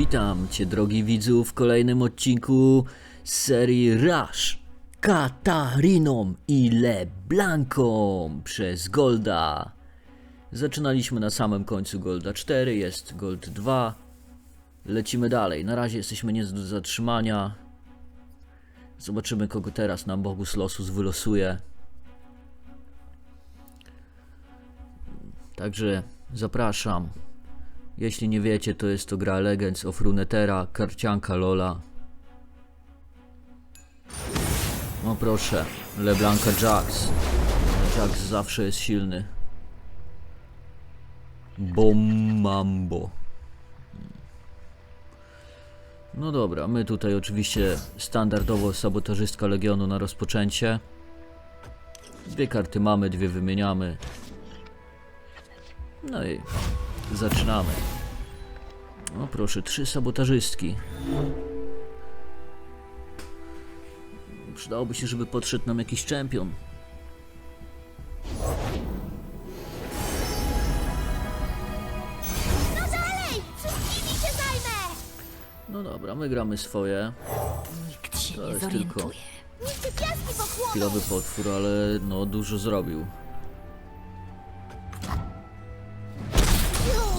Witam Cię, drogi widzu, w kolejnym odcinku serii Rush Katariną i LeBlanką przez Golda. Zaczynaliśmy na samym końcu Golda 4, jest Gold 2. Lecimy dalej. Na razie jesteśmy nie do zatrzymania. Zobaczymy, kogo teraz nam Bogus Losus wylosuje. Także zapraszam. Jeśli nie wiecie, to jest to gra Legends of Runeterra, karcianka Lola. No proszę, Leblanka Jax. Jax zawsze jest silny. Bom mambo. No dobra, my tutaj oczywiście standardowo sabotażystka Legionu na rozpoczęcie. Dwie karty mamy, dwie wymieniamy. No i zaczynamy. O proszę, trzy sabotażystki. Przydałoby się, żeby podszedł nam jakiś czempion. No dalej! Wszystkimi się zajmę! No dobra, my gramy swoje. Nikt się To nie jest tylko zorientuje. Niech cię piaski pochłoną! chwilowy potwór, ale no dużo zrobił.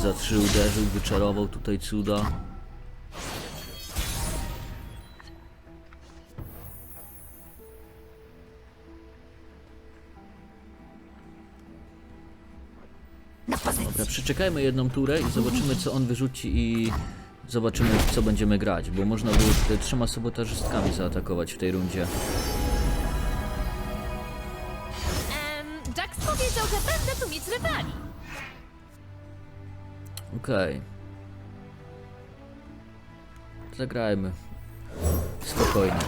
Za trzy uderzył, wyczarował tutaj cuda. Dobra, przeczekajmy jedną turę i zobaczymy co on wyrzuci i zobaczymy co będziemy grać, bo można było tutaj trzema sabotażystkami zaatakować w tej rundzie. Jax powiedział, że będę tu mieć rywali. Okej. Zagrajmy. Spokojnie.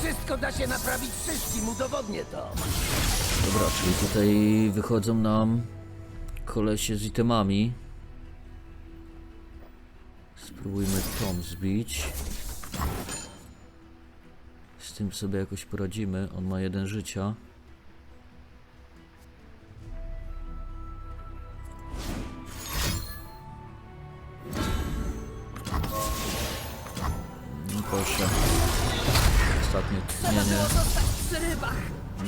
Wszystko da się naprawić wszystkim, udowodnię to. Dobra, czyli tutaj wychodzą nam kolesie z itemami. Spróbujmy Tom zbić. Z tym sobie jakoś poradzimy. On ma jeden życia. No proszę. Ostatnie tchnienie.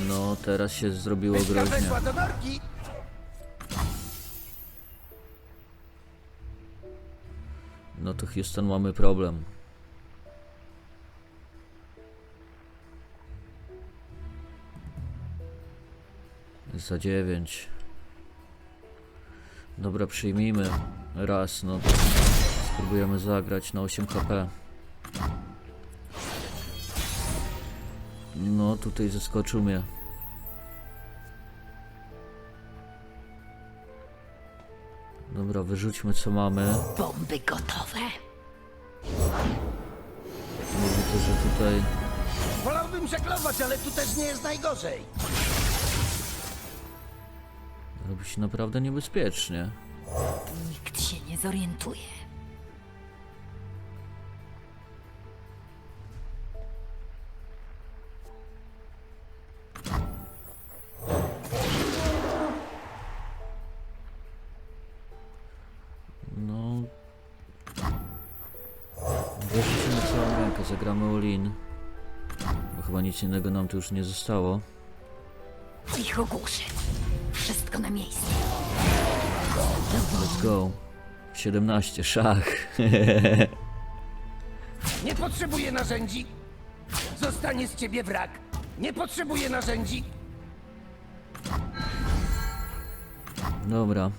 No, teraz się zrobiło groźnie. No to Houston mamy problem. Za dziewięć. Dobra, przyjmijmy. Raz, no. Spróbujemy zagrać na 8 HP. No, tutaj zaskoczył mnie. Dobra, wyrzućmy co mamy. Bomby gotowe. Mówi to, że tutaj Wolałbym żeglować, ale tu też nie jest najgorzej. robi się naprawdę niebezpiecznie. Nikt się nie zorientuje. Zagramy all-in. Bo chyba nic innego nam tu już nie zostało. Ich ogłuszy. Wszystko na miejscu. Let's go. 17, szach. Nie potrzebuję narzędzi. Zostanie z ciebie wrak. Nie potrzebuję narzędzi. Dobra.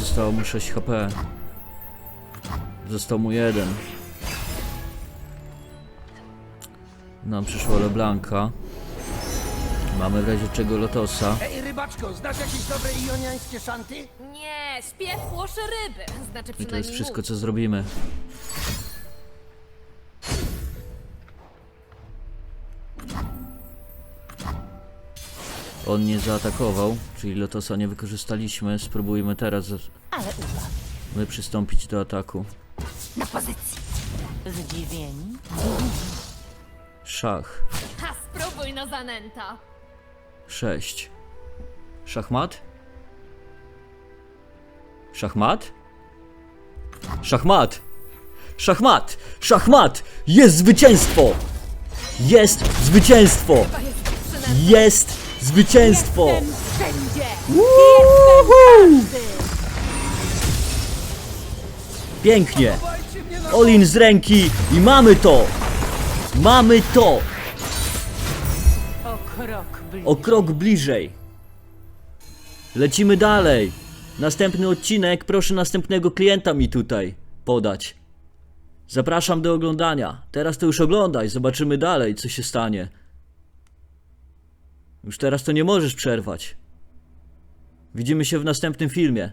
Zostało mu 6 HP. Został mu jeden. Nam przyszła LeBlanka. Mamy w razie czego Lotosa. Ej, rybaczko, znasz jakieś dobre ioniańskie szanty? Nie, śpiew płoszy ryby. Znaczy I to jest wszystko co zrobimy. On nie zaatakował, czyli Lotosa nie wykorzystaliśmy. Spróbujmy teraz Ale uwaga. my przystąpić do ataku. Na pozycji. Zdziwieni? Szach. Ha, spróbuj na zanęta. 6. Szachmat? Szachmat? Szachmat! Szachmat! Szachmat! Jest zwycięstwo! Jest zwycięstwo! Jest zwycięstwo! Wszędzie! Pięknie! Olin z ręki i mamy to! Mamy to! O krok bliżej. O krok bliżej. Lecimy dalej. Następny odcinek, proszę następnego klienta mi tutaj podać. Zapraszam do oglądania. Teraz to już oglądaj, zobaczymy dalej, co się stanie. Już teraz to nie możesz przerwać. Widzimy się w następnym filmie.